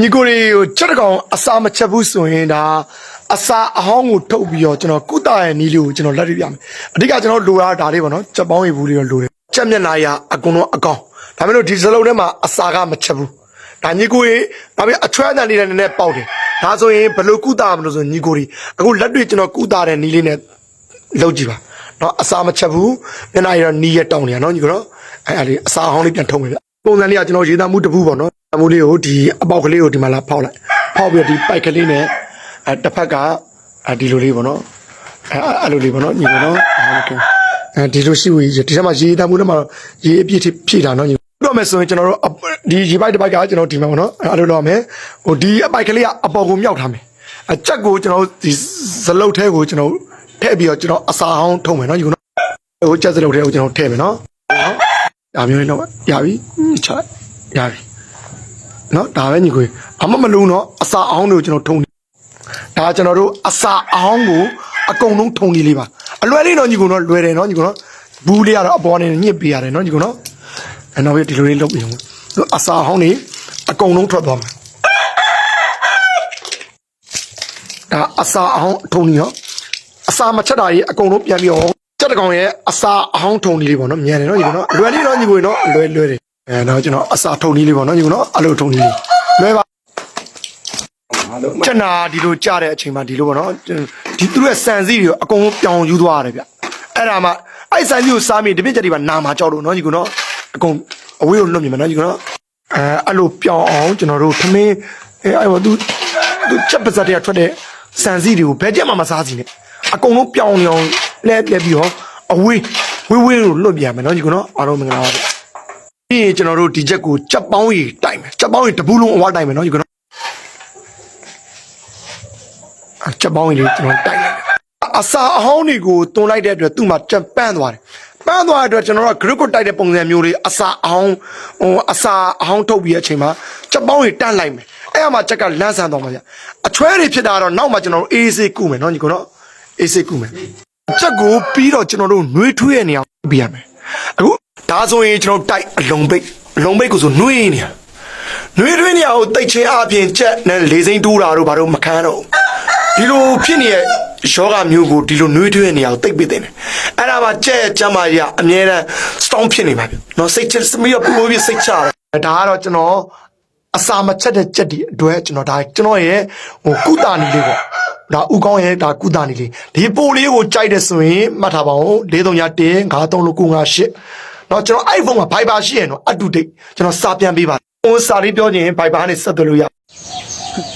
ညီကိုတွေကိုချက်တကောင်အစာမချက်ဘူးဆိုရင်ဒါအစာအဟောင်းကိုထုတ်ပြီးတော့ကျွန်တော်ကုသရဲ့နီးလေးကိုကျွန်တော်လက်ရပြမယ်အဓိကကျွန်တော်လိုရတာဒါလေးပေါ့နော်ချက်ပေါင်းရည်ဘူးလေးတော့လိုတယ်ချက်မျက်နှာရအကုန်လုံးအကောင်ဒါပေမဲ့လို့ဒီစလုံးထဲမှာအစာကမချက်ဘူးဒါညီကိုတွေဒါပေမဲ့အချွဲအတန်လေးနဲ့နည်းနည်းပေါက်တယ်ဒါဆိုရင်ဘယ်လိုကုသမလို့ဆိုရင်ညီကိုတွေအခုလက်တွေ့ကျွန်တော်ကုသတဲ့နီးလေးနဲ့လောက်ကြည့်ပါနော်အစာမချက်ဘူးမျက်နှာရတော့နီးရတောင်းနေရနော်ညီကိုတော့အဲ့အဲ့လေးအစာအဟောင်းလေးပြန်ထုံးမယ်ဗျပုံစံလေးကကျွန်တော်ရေးသားမှုတစ်ခုပေါ့နော် အမှုလေးကိုဒီအပေါက်ကလေးကိုဒီမှာလာဖောက်လိုက်ဖောက်ပြီးတော့ဒီပိုက်ကလေးနဲ့အဲတစ်ဖက်ကအဲဒီလိုလေးပေါ့နော်အဲအဲ့လိုလေးပေါ့နော်ညီကိုနော်ဟုတ်ကဲ့အဲဒီလိုရှိဝင်ဒီထဲမှာရေးသားမှုထဲမှာရေးအပြည့်ဖြည့်တာနော်ညီတော့မယ်ဆိုရင်ကျွန်တော်တို့အပဒီရေပိုက်တစ်ပိုက်ကကျွန်တော်ဒီမှာပေါ့နော်အဲ့လိုလုပ်ရမယ်ဟိုဒီအပိုက်ကလေးကအပေါ်ကိုမြောက်ထားမယ်အချက်ကိုကျွန်တော်ဒီဇလုတ်ထဲကိုကျွန်တော်ထည့်ပြီးတော့ကျွန်တော်အစာဟောင်းထုံမယ်နော်ညီကိုနော်ဟိုချက်ဇလုတ်ထဲကိုကျွန်တော်ထည့်မယ်နော်ဟုတ်ဒါမျိုးလေးတော့ရပြီချရပြီ နော်ဒါပဲညီကိုအမမလုံးတော့အစာအဟောင်းတွေကိုကျွန်တော်ထုံဒါကျွန်တော်တို့အစာအဟောင်းကိုအကုန်လုံးထုံနေလေးပါအလွယ်လေးတော့ညီကိုနော်လွယ်တယ်နော်ညီကိုနော်ဘူးလေးကတော့အပေါ်နေညစ်ပေးရတယ်နော်ညီကိုနော်အဲ့တော့ဒီလိုလေးလုပ်ပြီးတော့အစာအဟောင်းတွေအကုန်လုံးထွက်သွားမှာဒါအစာအဟောင်းထုံနေနော်အစာမချက်တာကြီးအကုန်လုံးပြန်ပြီးတော့ချက်တကောင်ရဲ့အစာအဟောင်းထုံနေလေးပေါ့နော်မြန်တယ်နော်ညီကိုနော်လွယ်လေးတော့ညီကိုနော်လွယ်လွယ်တယ် အဲတော့ကျွန်တော်အစာထုံနေလေးပေါ့နော်ညီကိုနော်အဲ့လိုထုံနေလေးလွယ်ပါချက်နာဒီလိုကြားတဲ့အချိန်မှာဒီလိုပေါ့နော်ဒီသူတို့ရဲ့စံစည်းတွေကိုအကုန်လုံးပြောင်းယူသွားရတယ်ဗျအဲ့ဒါမှအဲ့စံစည်းကိုစားမိတပြည့်ချက်တွေပါနာမှာကြောက်လို့နော်ညီကနော်အကုန်အဝေးကိုလွတ်မြင်မယ်နော်ညီကနော်အဲအဲ့လိုပြောင်းအောင်ကျွန်တော်တို့ထမင်းအဲအဲ့ဘောသူသူချက်ပါစက်တွေကထွက်တဲ့စံစည်းတွေကိုဘယ်ချက်မှမစားစီနဲ့အကုန်လုံးပြောင်းနေအောင်လဲပြပြီးတော့အဝေးဝေးဝေးကိုလွတ်ပြန်မယ်နော်ညီကနော်အားလုံးမင်္ဂလာပါဗျ ပြီးရင်ကျွန်တော်တို့ဒီချက်ကိုချက်ပေါင်းရီတိုက်မယ်ချက်ပေါင်းရီတပူးလုံးအဝတိုက်မယ်နော်ညီကနော်အချက်ပေါင်းကြီးလေးကျွန်တော်တိုက်လိုက်တယ်အစာအဟောင်းတွေကိုတွန်းလိုက်တဲ့အတွက်သူ့မှာချက်ပန်းသွားတယ်ပန်းသွားတဲ့အတွက်ကျွန်တော်တို့က group ကိုတိုက်တဲ့ပုံစံမျိုးလေးအစာအဟောင်းဟိုအစာအဟောင်းထုတ်ပြီးတဲ့အချိန်မှာချက်ပေါင်းကြီးတန်းလိုက်မယ်အဲ့အမှာချက်ကလန်းဆန်းသွားမှာဗျအချွဲတွေဖြစ်တာတော့နောက်မှကျွန်တော်တို့အေးစေးကုမယ်နော်ညီကတော့အေးစေးကုမယ်ချက်ကိုပြီးတော့ကျွန်တော်တို့နှွေးထွေးရနေအောင်ပြရမယ်အခု ဒါဆိုရင်ကျွန်တော်တိုက်အလုံးပိတ်အလုံးပိတ်ကိုဆိုနှွေးနေရနှွေးထွေးနေရကိုတိတ်ချင်းအပြင်ချက်နဲ့လေးစိမ့်တိုးတာတို့ဘာလို့မခံတော့ဒီလိုဖြစ်နေတဲ့ယောဂမျိုးကိုဒီလိုနှွေးထွေးနေရကိုတိတ်ပိတင်တယ်အဲ့ဒါမှချက်ရဲ့ကျမ်းမာကြီးကအမြဲတမ်း strong ဖြစ်နေမှာပြနော်စိတ်ချက်စမီးတော့ပိုးပြီးစိတ်ချတယ်ဒါကတော့ကျွန်တော်အစာမချက်တဲ့ချက်ဒီအတွက်ကျွန်တော်ဒါကျွန်တော်ရဲ့ဟိုကုတာနေလေးပေါ့ဒါဥကောင်းရဲ့ဒါကုတာနေလေးဒီပိုလေးကိုကြိုက်တယ်ဆိုရင်မှတ်ထားပါဦး၄3ည1 9 3လို့9 5 8 နော်ကျွန်တော် iPhone မှာ Viber ရှိရင်တော့အတူတိတ်ကျွန်တော်စာပြန်ပေးပါဟိုစာလေးပြောခြင်း Viber နဲ့ဆက်သွယ်လို့ရ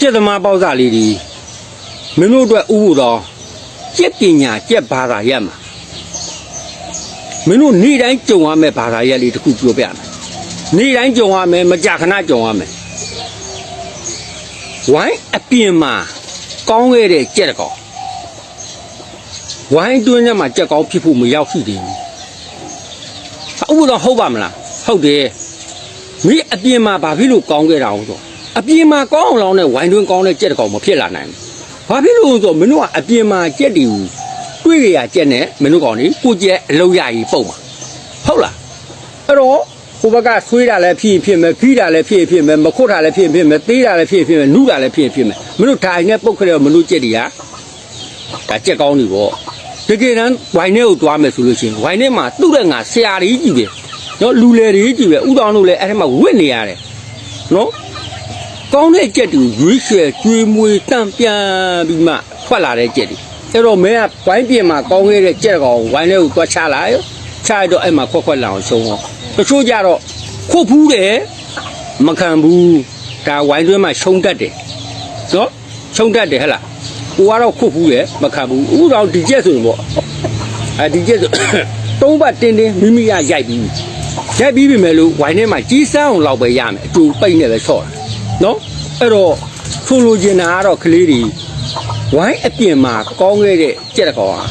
ကျက်သမားပေါက်စားလေးဒီမင်းတို့အတွက်ဥပုသောကျက်ပညာကျက်ဘာသာရက်မှာမင်းတို့နေ့တိုင်းကြုံရမယ့်ဘာသာရက်လေးတစ်ခုပြောပြမယ်နေ့တိုင်းကြုံရမယ်မကြာခဏကြုံရမယ်ဝိုင်းအပြင်မှာကောင်းခဲ့တဲ့ကြက်တကောင်ဝိုင်းတွင်းထဲမှာကြက်ကောင်းဖြစ်ဖို့မရောက်ရှိသေးဘူး ဥပုသောဟုတ်ပါမလားဟုတ်တယ်မင်းအပြင်မှာဘာဖြစ်လို့ကောင်းခဲ့တာဟုတ်ဆိုအပြင်မှာကောင်းအောင်လောင်းတဲ့ဝိုင်းတွင်းကောင်းတဲ့ကြက်တစ်ကောင်မဖြစ်လာနိုင်ဘူးဘာဖြစ်လို့လဲဆိုမင်းတို့ကအပြင်မှာကြက်တီကိုတွေ့ရရကြက်နဲ့မင်းတို့ကောင်ကြီးကိုကြက်အလုံးရကြီးပုံမှာဟုတ်လားအဲ့တော့ဟိုဘက်ကဆွေးတာလည်းဖြစ်ရင်ဖြစ်မယ်ဖိတာလည်းဖြစ်ရင်ဖြစ်မယ်မခွတ်တာလည်းဖြစ်ရင်ဖြစ်မယ်သေးတာလည်းဖြစ်ရင်ဖြစ်မယ်နုတာလည်းဖြစ်ရင်ဖြစ်မယ်မင်းတို့ထိုင်နဲ့ပုတ်ခရဲမင်းတို့ကြက်တီကဒါကြက်ကောင်းနေပေါ့ တကယ်တမ်းဝိုင်းထဲကိုတွားမယ်ဆိုလို့ရှိရင်ဝိုင်းထဲမှာသူ့တဲ့ငါဆရာကြီးကြီးပဲနော်လူလေတွေကြီးပဲဥတောင်းလို့လည်းအဲ့ထက်မှဝစ်နေရတယ်နော်ကောင်းတဲ့ကြက်တူရွေးချယ်ကျွေးမွေးတန့်ပြန်ပြီးမှထွက်လာတဲ့ကြက်တွေအဲ့တော့မင်းကဝိုင်းပြင်မှာကောင်းခဲ့တဲ့ကြက်ကောင်ဝိုင်းလေးကိုသွားချလာရောချရတော့အဲ့မှာခွက်ခွက်လောင်ရှုံးတော့တချို့ကြတော့ခုတ်ဖူးတယ်မခံဘူးဒါဝိုင်းတွင်းမှာရှုံးတတ်တယ်နော်ရှုံးတတ်တယ်ဟဲ့လား ကိုကတော့ခုတ်ဖူးတယ်မခံဘူးဥတောင်းဒီကြက်ဆိုရင်ပေါ့အဲဒီကြက်ဆိုတုံးပတ်တင်းတင်းမိမိရရိုက်ပြီးရက်ပြီးပြီမဲ့လို့ဝိုင်းထဲမှာကြီးစမ်းအောင်လောက်ပဲရမယ်အတူပိတ်နေပဲဆော့တာနော်အဲ့တော့ဆိုလိုချင်တာကတော့ကလေးတွေဝိုင်းအပြင်မှာကောင်းခဲ့တဲ့ကြက်တကောင်ဟာ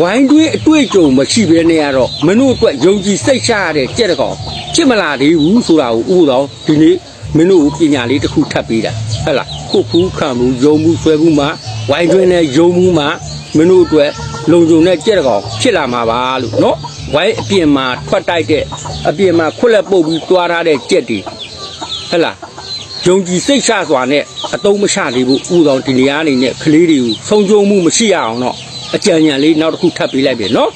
ဝိုင်းတွေးအတွေ့အကြုံမရှိဘဲနဲ့ကတော့မင်းတို့အတွက်ယုံကြည်စိတ်ချရတဲ့ကြက်တကောင်ဖြစ်မလာသေးဘူးဆိုတာကိုဥပတော်ဒီနေ့မင်းတို့ကိုပညာလေးတစ်ခုထပ်ပေးတာဟုတ်လားခုတ်ဖူးခံမှုယုံမှုဆွဲမှုမှာ ဝိုင်းတွင်းနဲ့ယုံမှုမှာမင်းတို့အတွက်လုံခြုံတဲ့ကြက်တကောင်ဖြစ်လာမှာပါလို့နော်ဝိုင်းအပြင်မှာထွက်တိုက်တဲ့အပြင်မှာခွက်လက်ပုတ်ပြီးတွားထားတဲ့ကြက်တွေဟဲ့လားယုံကြည်စိတ်ချစွာနဲ့အတုံးမချသေးဘူးဥတော်ဒီနေရာအနေနဲ့ကလေးတွေကိုဆုံးရှုံးမှုမရှိရအောင်တော့အကြံဉာဏ်လေးနောက်တစ်ခုထပ်ပေးလိုက်ပြီနော်